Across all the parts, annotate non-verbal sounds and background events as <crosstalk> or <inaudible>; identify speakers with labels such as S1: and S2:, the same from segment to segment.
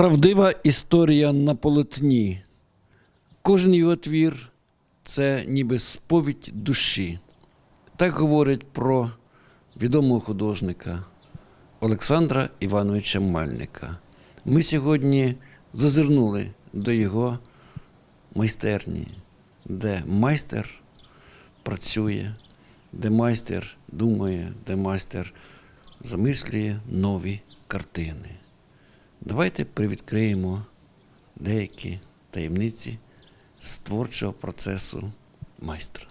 S1: Правдива історія на полотні. Кожен його твір це ніби сповідь душі. Так говорять про відомого художника Олександра Івановича Мальника. Ми сьогодні зазирнули до його майстерні, де майстер працює, де майстер думає, де майстер замислює нові картини. Давайте привідкриємо деякі таємниці з творчого процесу майстра.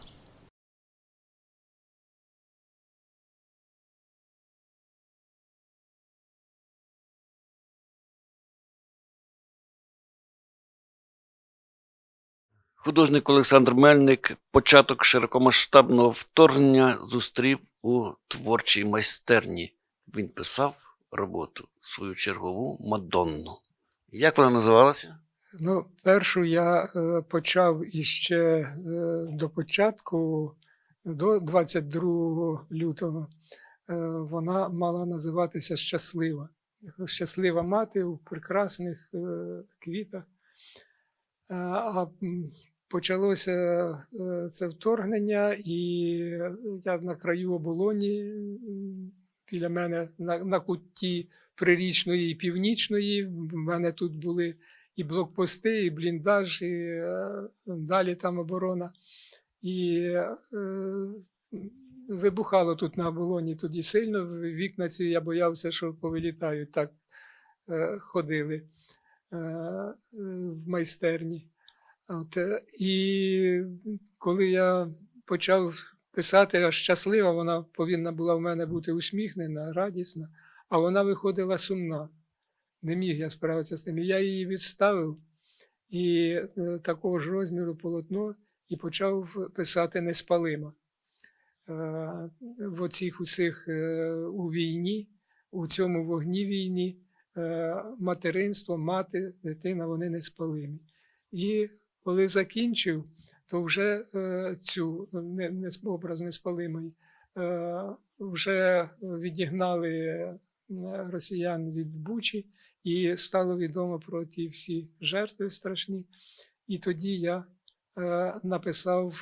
S1: Художник Олександр Мельник початок широкомасштабного вторгнення зустрів у творчій майстерні. Він писав роботу свою чергову Мадонну. Як вона називалася?
S2: Ну, першу я е, почав іще е, до початку, до 22 лютого. Е, вона мала називатися Щаслива. Щаслива мати у прекрасних е, квітах. Е, А почалося е, це вторгнення, і я на краю оболоні біля мене на, на куті Прирічної і Північної. В мене тут були і блокпости, і бліндаж, і е, далі там оборона. І е, вибухало тут на оболоні тоді сильно. Вікна ці я боявся, що повилітають. Так е, ходили е, в майстерні. От, е, і коли я почав писати, щаслива, вона повинна була в мене бути усміхнена, радісна, а вона виходила сумна. Не міг я справитися з тим. Я її відставив і е, такого ж розміру полотно і почав писати неспалима. Е, в оцих усіх е, у війні, у цьому вогні війні, материнство, мати, дитина, вони неспалимі. І коли закінчив, то вже е, цю не, образ неспалимий е, вже відігнали росіян від Бучі, і стало відомо про ті всі жертви страшні. І тоді я е, написав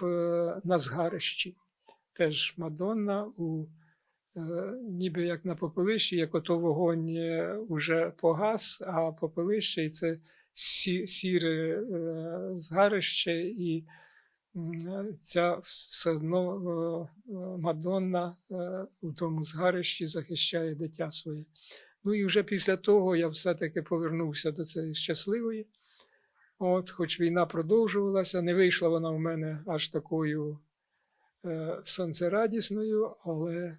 S2: на згарищі теж Мадонна у ніби як на попелищі, як ото вогонь уже погас, а попелище і це сі, сіре згарище, і ця все одно е, е, Мадонна е, у тому згарищі захищає дитя своє. Ну і вже після того я все-таки повернувся до цієї щасливої. От, хоч війна продовжувалася, не вийшла вона в мене аж такою е, сонцерадісною, але е,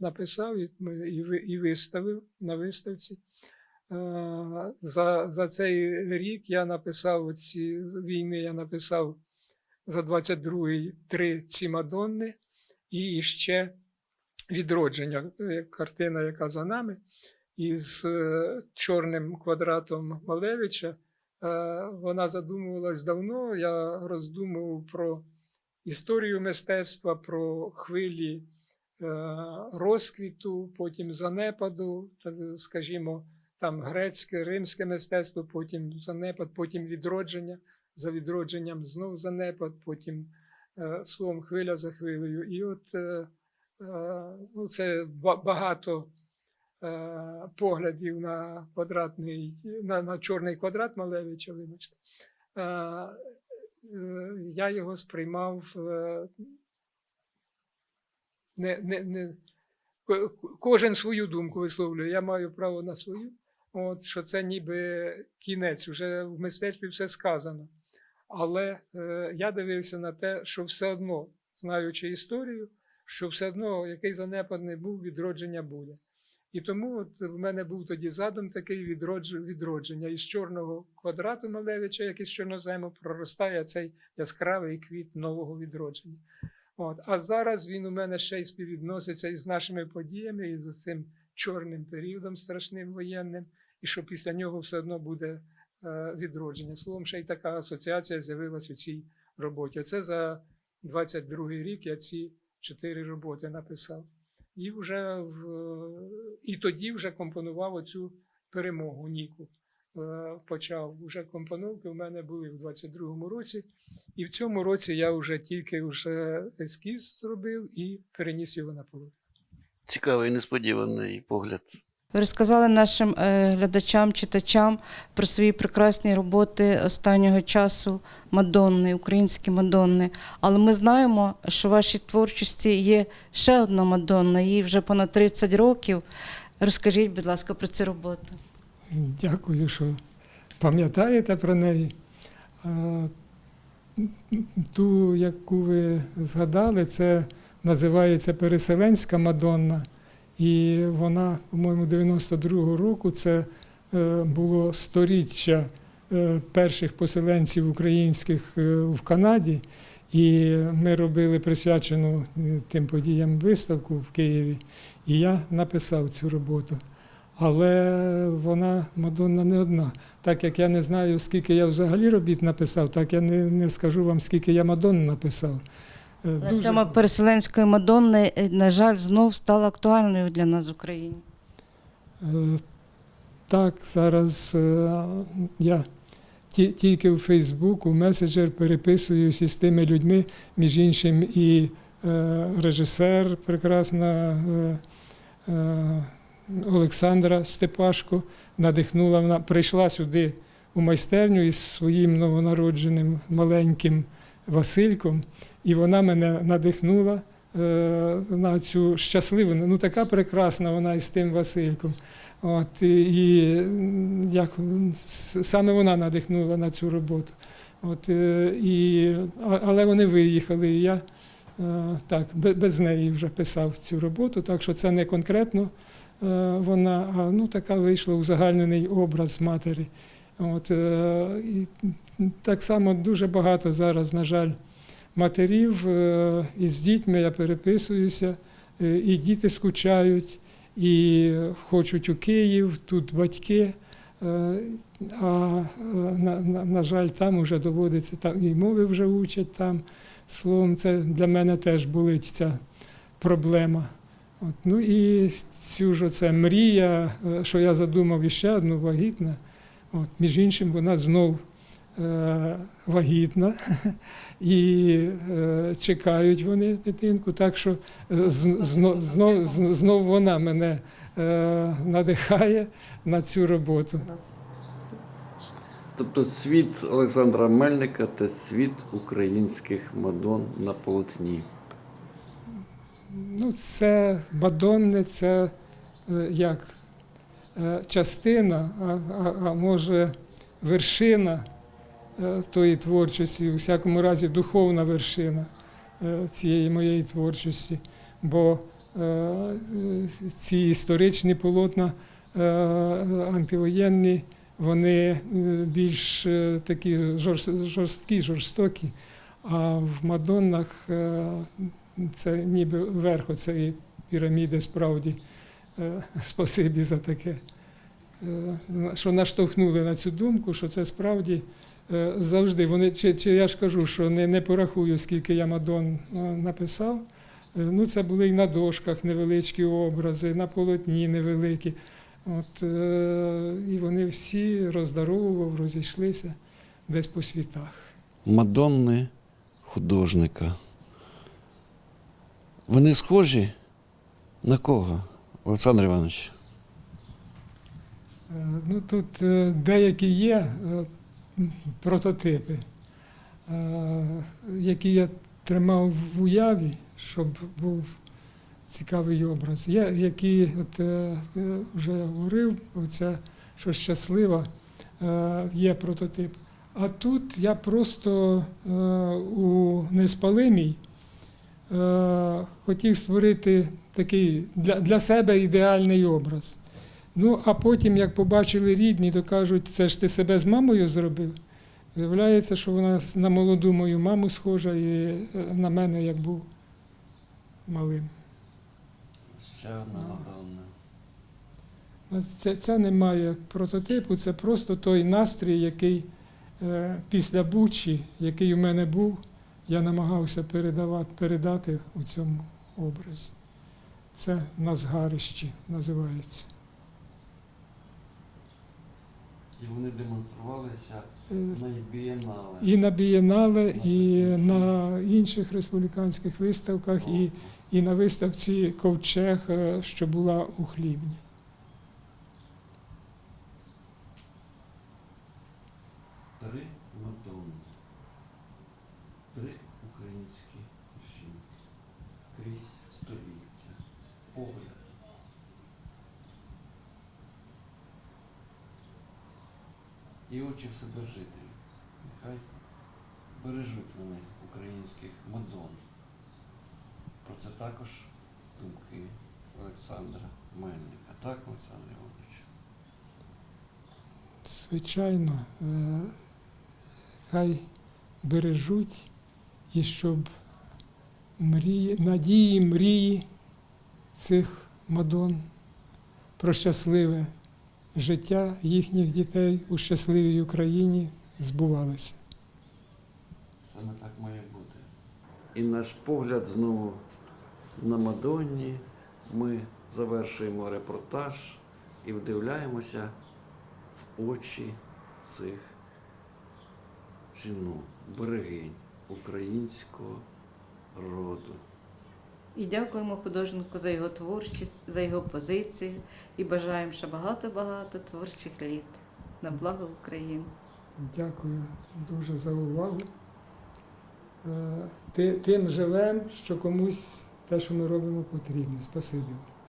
S2: написав і, і, і виставив на виставці. Е, за, за цей рік я написав ці війни, я написав за 22-й три ці Мадонни і ще відродження, е, картина, яка за нами із е, чорним квадратом Малевича. Е, Вона задумувалась давно. Я роздумував про історію мистецтва, про хвилі розквіту, потім занепаду, скажімо, там грецьке, римське мистецтво, потім занепад, потім відродження. За відродженням знов занепад, потім е, словом хвиля за хвилею. І от е, е, ну, це багато поглядів на квадратний, на, на чорний квадрат Малевича, вибачте. Я його сприймав не, не, не, кожен свою думку висловлює. Я маю право на свою. От, що це ніби кінець, вже в мистецтві все сказано. Але е, я дивився на те, що все одно, знаючи історію, що все одно який занепад не був, відродження буде. І тому от в мене був тоді задум такий відродження. Із чорного квадрату Малевича, як із чорнозему, проростає цей яскравий квіт нового відродження. От. А зараз він у мене ще й співвідноситься із нашими подіями, і з цим чорним періодом страшним воєнним, і що після нього все одно буде відродження. Словом, ще й така асоціація з'явилась у цій роботі. Це за 22 рік я ці чотири роботи написав. І вже в, і тоді вже компонував оцю перемогу Ніку. е, почав. Уже компоновки в мене були в 22-му році. І в цьому році я вже тільки вже ескіз зробив і переніс його на полотно.
S1: Цікавий несподіваний погляд.
S3: Ви розказали нашим е, глядачам, читачам про свої прекрасні роботи останнього часу Мадонни, українські Мадонни. Але ми знаємо, що в вашій творчості є ще одна Мадонна, їй вже понад 30 років. Розкажіть, будь ласка, про цю роботу.
S2: Дякую, що пам'ятаєте про неї. Ту, яку ви згадали, це називається Переселенська Мадонна. І вона, по-моєму, 92-го року це е, було сторіччя е, перших поселенців українських е, в Канаді. І ми робили присвячену тим подіям виставку в Києві. І я написав цю роботу. Але вона Мадонна не одна. Так як я не знаю, скільки я взагалі робіт написав, так я не, не скажу вам, скільки я Мадонн написав. Е,
S3: Але Тема переселенської Мадонни, е, на жаль, знов стала актуальною для нас в Україні.
S2: Е, Так, зараз я тільки у меседжер переписуюся з тими людьми, між іншим, і режисер прекрасна Олександра Степашко надихнула. Вона прийшла сюди у майстерню із своїм новонародженим маленьким Васильком, і вона мене надихнула е, на цю щасливу, ну така прекрасна вона із тим Васильком. От, і, як, саме вона надихнула на цю роботу. От, е, і, але вони виїхали, і я е, так, без неї вже писав цю роботу, так що це не конкретно вона, а ну, така вийшла узагальнений образ матері. От, е, і так само дуже багато зараз, на жаль, матерів е, із дітьми я переписуюся, е, і діти скучають, і хочуть у Київ, тут батьки. А на, на, на жаль, там вже доводиться там і мови вже учать там. Словом, це для мене теж болить ця проблема. От, ну і цю ж оце мрія, що я задумав іще одну вагітна. От, між іншим, вона знов е, вагітна, <laughs> і е, чекають вони дитинку. Так що е, знов, знов, знов вона мене е, надихає на цю роботу.
S1: Тобто світ Олександра Мельника це світ українських мадон на полотні.
S2: Ну, це Мадонни, це е, як частина, а, може вершина е, тої творчості, у всякому разі духовна вершина е, цієї моєї творчості. Бо е, е, ці історичні полотна е, антивоєнні, вони е, більш е, такі жорсткі, жорстокі. А в Мадоннах е, це ніби верх цієї піраміди справді. Е, Спасибі за таке. Е, Що наштовхнули на цю думку, що це справді е, завжди. Вони, чи, чи я ж кажу, що не, не порахую, скільки я Мадон написав. Ну, це були і на дошках невеличкі образи, на полотні невеликі. От, і вони всі роздаровував, розійшлися десь по світах.
S1: Мадонни художника. Вони схожі на кого, Олександр Іванович?
S2: Е, Ну, тут е, деякі є е, прототипи, які я тримав в уяві, щоб був цікавий образ. Є, які, от, вже говорив, оця, що щаслива, є прототип. А тут я просто у неспалимій хотів створити такий для, для себе ідеальний образ. Ну, а потім, як побачили рідні, то кажуть, це ж ти себе з мамою зробив. Виявляється, що вона на молоду мою маму схожа і е, на мене як був малим.
S1: Ще одна Мадонна.
S2: А Це, це немає прототипу, це просто той настрій, який е, після Бучі, який у мене був, я намагався передавати, передати у цьому образі. Це на згарищі називається.
S1: І вони демонструвалися
S2: Е,
S1: на бієнале.
S2: І на бієнале, і на інших республіканських виставках, і, і на виставці Ковчег, е, що була у Хлібні.
S1: Три Мадонни. Три українські жінки. Крізь століття. Погляд. І очі Вседержителя. Нехай бережуть вони українських Мадон. Про це також думки Олександра Мельника. Так, Олександр Іванович?
S2: Звичайно, е, хай бережуть і щоб мрії, надії, мрії цих Мадон про щасливе життя їхніх дітей у щасливій Україні збувалися.
S1: Саме так має бути. І наш погляд знову на Мадонні. Ми завершуємо репортаж і вдивляємося в очі цих жінок, берегинь українського роду.
S3: І дякуємо художнику за його творчість, за його позицію і бажаємо ще багато-багато творчих літ на благо України.
S2: Дякую дуже за увагу. Е, Тим живем, що комусь те, що ми робимо, потрібно. Спасибі.